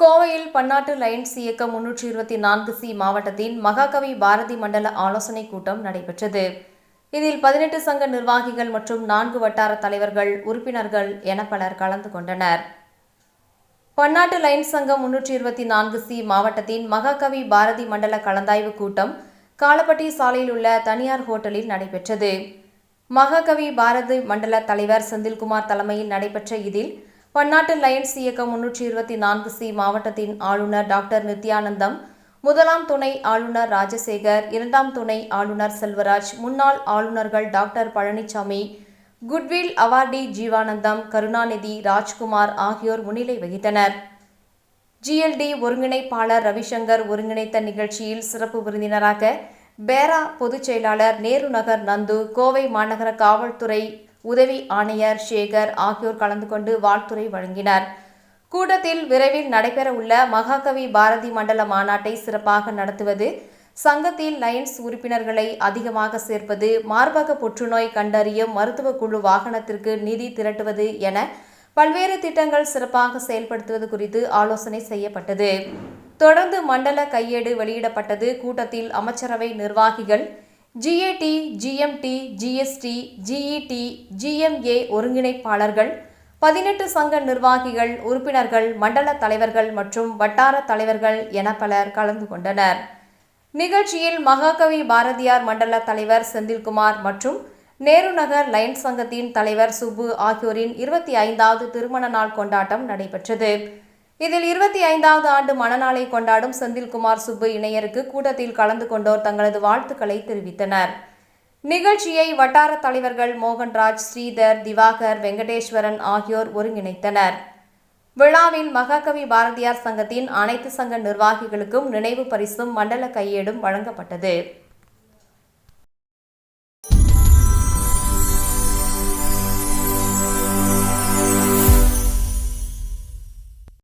கோவையில் பன்னாட்டு லைன்ஸ் இயக்கம் முன்னூற்றி இருபத்தி நான்கு சி மாவட்டத்தின் மகாகவி பாரதி மண்டல ஆலோசனைக் கூட்டம் நடைபெற்றது. இதில் பதினெட்டு சங்க நிர்வாகிகள் மற்றும் நான்கு வட்டார தலைவர்கள் உறுப்பினர்கள் என பலர் கலந்து கொண்டனர். பன்னாட்டு லயன்ஸ் சங்கம் முன்னூற்றி இருபத்தி நான்கு சி மாவட்டத்தின் மகாகவி பாரதி மண்டல கலந்தாய்வு கூட்டம் காலப்பட்டி சாலையில் உள்ள தனியார் ஹோட்டலில் நடைபெற்றது. மகாகவி பாரதி மண்டல தலைவர் செந்தில்குமார் தலைமையில் நடைபெற்ற இதில் பன்னாட்டு லயன்ஸ் இயக்கம் முன்னூற்றி இருபத்தி நான்கு சி மாவட்டத்தின் ஆளுநர் டாக்டர் நித்யானந்தம் முதலாம் துணை ஆளுநர் ராஜசேகர் இரண்டாம் துணை ஆளுநர் செல்வராஜ் முன்னாள் ஆளுநர்கள் doctor Palanisamy goodwill awardee Jeevanandam Karunanidhi Rajkumar ஆகியோர் முன்னிலை வகித்தனர். ஜிஎல்டி ஒருங்கிணைப்பாளர் ரவிசங்கர் ஒருங்கிணைத்த நிகழ்ச்சியில் சிறப்பு விருந்தினராக பேரா பொதுச் செயலாளர் நேரு நகர் நந்து கோவை மாநகர காவல்துறை உதவி ஆணையர் சேகர் ஆகியோர் கலந்து கொண்டு வாழ்த்துரை வழங்கினர். கூட்டத்தில் விரைவில் நடைபெறவுள்ள மகாகவி பாரதி மண்டல மாநாட்டை சிறப்பாக நடத்துவது சங்கத்தில் லயன்ஸ் உறுப்பினர்களை அதிகமாக சேர்ப்பது மார்பக புற்றுநோய் கண்டறியும் மருத்துவ குழு வாகனத்திற்கு நிதி திரட்டுவது என பல்வேறு திட்டங்கள் சிறப்பாக செயல்படுத்துவது குறித்து ஆலோசனை செய்யப்பட்டது. தொடர்ந்து மண்டல கையேடு வெளியிடப்பட்டது. கூட்டத்தில் அமைச்சரவை நிர்வாகிகள் GAD GMT GST GET GMA ஒருங்கிணைப்பாளர்கள் பதினெட்டு சங்க நிர்வாகிகள் உறுப்பினர்கள் மண்டல தலைவர்கள் மற்றும் வட்டார தலைவர்கள் என பலர் கலந்து கொண்டனர். நிகழ்ச்சியில் மகாகவி பாரதியார் மண்டல தலைவர் செந்தில்குமார் மற்றும் நேரு நகர் லயன்ஸ் சங்கத்தின் தலைவர் சுப்பு ஆகியோரின் இருபத்தி ஐந்தாவது திருமண நாள் கொண்டாட்டம் நடைபெற்றது. இதில் இருபத்தி ஐந்தாவது ஆண்டு மணநாளை கொண்டாடும் செந்தில்குமார் சுப்பு இணையருக்கு கூட்டத்தில் கலந்து கொண்டோர் தங்களது வாழ்த்துக்களை தெரிவித்தனர். நிகழ்ச்சியை வட்டார தலைவர்கள் மோகன்ராஜ் ஸ்ரீதர் திவாகர் வெங்கடேஸ்வரன் ஆகியோர் ஒருங்கிணைத்தனர். விழாவில் மகாகவி பாரதியார் சங்கத்தின் அனைத்து சங்க நிர்வாகிகளுக்கும் நினைவு பரிசும் மண்டல கையேடும் வழங்கப்பட்டது.